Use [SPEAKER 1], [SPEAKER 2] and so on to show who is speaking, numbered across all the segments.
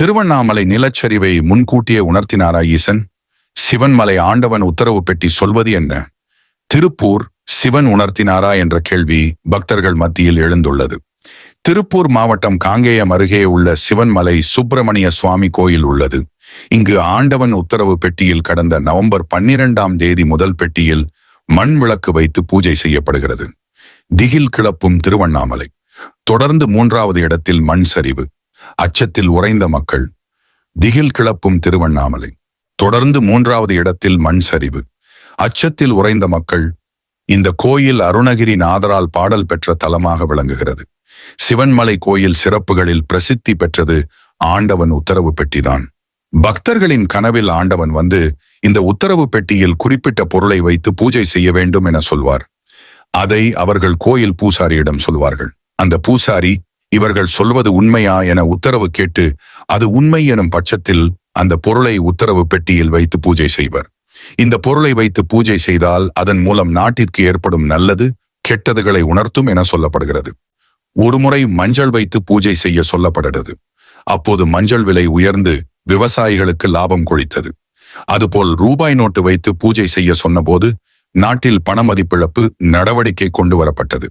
[SPEAKER 1] திருவண்ணாமலை நிலச்சரிவை முன்கூட்டியே உணர்த்தினாரா ஈசன்? சிவன்மலை ஆண்டவன் உத்தரவு பெட்டி சொல்வது என்ன? திருப்பூர் சிவன் உணர்த்தினாரா என்ற கேள்வி பக்தர்கள் மத்தியில் எழுந்துள்ளது. திருப்பூர் மாவட்டம் காங்கேயம் அருகே உள்ள சிவன்மலை சுப்பிரமணிய சுவாமி கோயில் உள்ளது. இங்கு ஆண்டவன் உத்தரவு பெட்டியில் கடந்த நவம்பர் பன்னிரெண்டாம் தேதி முதல் பெட்டியில் மண் விளக்கு வைத்து பூஜை செய்யப்படுகிறது. திகில் கிளப்பும் திருவண்ணாமலை. தொடர்ந்து மூன்றாவது இடத்தில் மண் சரிவு. அச்சத்தில் உறைந்த மக்கள் திகில் கிளப்பும் திருவண்ணாமலை. தொடர்ந்து மூன்றாவது இடத்தில் மண் சரிவு. அச்சத்தில் உறைந்த மக்கள் இந்த கோயில் அருணகிரி நாதரால் பாடல் பெற்ற தலமாக விளங்குகிறது. சிவன்மலை கோயில் சிறப்புகளில் பிரசித்தி பெற்றது ஆண்டவன் உத்தரவு பெட்டிதான். பக்தர்களின் கனவில் ஆண்டவன் வந்து இந்த உத்தரவு பெட்டியில் குறிப்பிட்ட பொருளை வைத்து பூஜை செய்ய வேண்டும் என சொல்வார். அதை அவர்கள் கோயில் பூசாரியிடம் சொல்வார்கள். அந்த பூசாரி இவர்கள் சொல்வது உண்மையா என உத்தரவு கேட்டு அது உண்மை எனும் பட்சத்தில் அந்த பொருளை உத்தரவு பெட்டியில் வைத்து பூஜை செய்வர். இந்த பொருளை வைத்து பூஜை செய்தால் அதன் மூலம் நாட்டிற்கு ஏற்படும் நல்லது கெட்டதுகளை உணர்த்தும் என சொல்லப்படுகிறது. ஒருமுறை மஞ்சள் வைத்து பூஜை செய்ய சொல்லப்படுகிறது அப்போது மஞ்சள் விலை உயர்ந்து விவசாயிகளுக்கு லாபம் கொழித்தது. அதுபோல் ரூபாய் நோட்டு வைத்து பூஜை செய்ய சொன்னபோது நாட்டில் பண மதிப்பிழப்பு நடவடிக்கை கொண்டு வரப்பட்டது.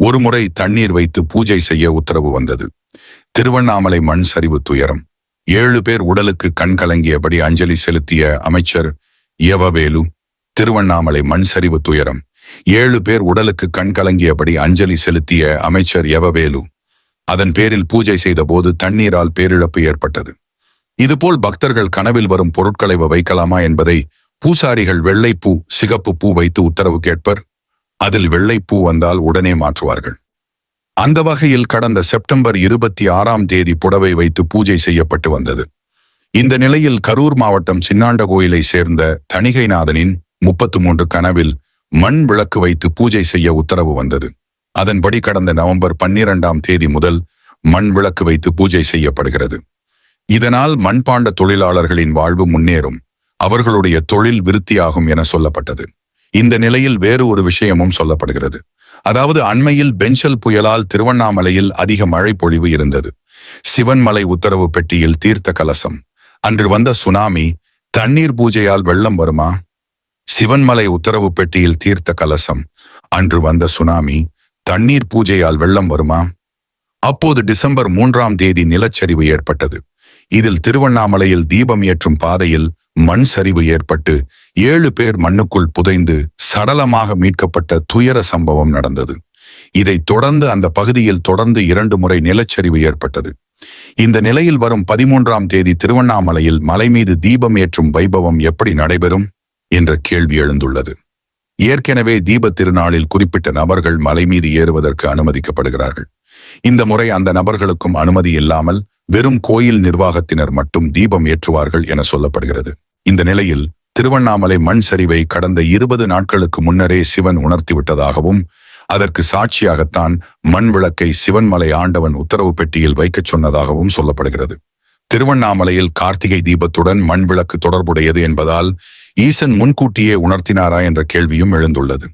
[SPEAKER 1] ஒருமுறை தண்ணீர் வைத்து பூஜை செய்ய உத்தரவு வந்தது. திருவண்ணாமலை மண் சரிவு துயரம். ஏழு பேர் உடலுக்கு கண் கலங்கியபடி அஞ்சலி செலுத்திய அமைச்சர் யவவேலு திருவண்ணாமலை மண் சரிவு துயரம். ஏழு பேர் உடலுக்கு கண் கலங்கியபடி அஞ்சலி செலுத்திய அமைச்சர் யவவேலு அதன் பேரில் பூஜை செய்தபோது தண்ணீரால் பேரிழப்பு ஏற்பட்டது. இதுபோல் பக்தர்கள் கனவில் வரும் பொருட்களை வைக்கலாமா என்பதை பூசாரிகள் வெள்ளைப்பூ சிகப்பு பூ வைத்து உத்தரவு கேட்பர் அதில் வெள்ளைப்பூ வந்தால் உடனே மாற்றுவார்கள். அந்த வகையில் கடந்த செப்டம்பர் இருபத்தி ஆறாம் தேதி புடவை வைத்து பூஜை செய்யப்பட்டு வந்தது. இந்த நிலையில் கரூர் மாவட்டம் சின்னாண்ட கோயிலை சேர்ந்த தணிகைநாதனின் முப்பத்து மூன்று கனவில் மண் விளக்கு வைத்து பூஜை செய்ய உத்தரவு வந்தது. அதன்படி கடந்த நவம்பர் பன்னிரண்டாம் தேதி முதல் மண் விளக்கு வைத்து பூஜை செய்யப்படுகிறது. இதனால் மண்பாண்ட தொழிலாளர்களின் வாழ்வு முன்னேறும். அவர்களுடைய தொழில் விருத்தியாகும் என சொல்லப்பட்டது. இந்த நிலையில் வேறு ஒரு விஷயமும் சொல்லப்படுகிறது. அதாவது அண்மையில் பெஞ்சல் புயலால் திருவண்ணாமலையில் அதிக மழை பொழிவு இருந்தது. சிவன்மலை உத்தரவு பெட்டியில் தீர்த்த கலசம். அன்று வந்த சுனாமி தண்ணீர் பூஜையால் வெள்ளம் வருமா? சிவன்மலை உத்தரவு பெட்டியில் தீர்த்த கலசம். அன்று வந்த சுனாமி தண்ணீர் பூஜையால் வெள்ளம் வருமா? அப்போது டிசம்பர் மூன்றாம் தேதி நிலச்சரிவு ஏற்பட்டது. இதில் திருவண்ணாமலையில் தீபம் ஏற்றும் பாதையில் மண் சரிவு ஏற்பட்டு ஏழு பேர் மண்ணுக்குள் புதைந்து சடலமாக மீட்கப்பட்ட துயர சம்பவம் நடந்தது. இதைத் தொடர்ந்து அந்த பகுதியில் தொடர்ந்து இரண்டு முறை நிலச்சரிவு ஏற்பட்டது. இந்த நிலையில் வரும் பதிமூன்றாம் தேதி திருவண்ணாமலையில் மலை மீது தீபம் ஏற்றும் வைபவம் எப்படி நடைபெறும்? என்ற கேள்வி எழுந்துள்ளது. ஏற்கனவே தீப திருநாளில் குறிப்பிட்ட நபர்கள் மலை மீது ஏறுவதற்கு அனுமதிக்கப்படுகிறார்கள். இந்த முறை அந்த நபர்களுக்கும் அனுமதி இல்லாமல் வெறும் கோயில் நிர்வாகத்தினர் மட்டும் தீபம் ஏற்றுவார்கள் என சொல்லப்படுகிறது. இந்த நிலையில் திருவண்ணாமலை மண் சரிவை கடந்த இருபது நாட்களுக்கு முன்னரே சிவன் உணர்த்திவிட்டதாகவும் அதற்கு சாட்சியாகத்தான் மண் விளக்கை சிவன்மலை ஆண்டவன் உத்தரவு பெட்டியில் வைக்கச் சொன்னதாகவும் சொல்லப்படுகிறது. திருவண்ணாமலையில் கார்த்திகை தீபத்துடன் மண் விளக்கு தொடர்புடையது என்பதால் ஈசன் முன்கூட்டியே உணர்த்தினாரா என்ற கேள்வியும் எழுந்துள்ளது.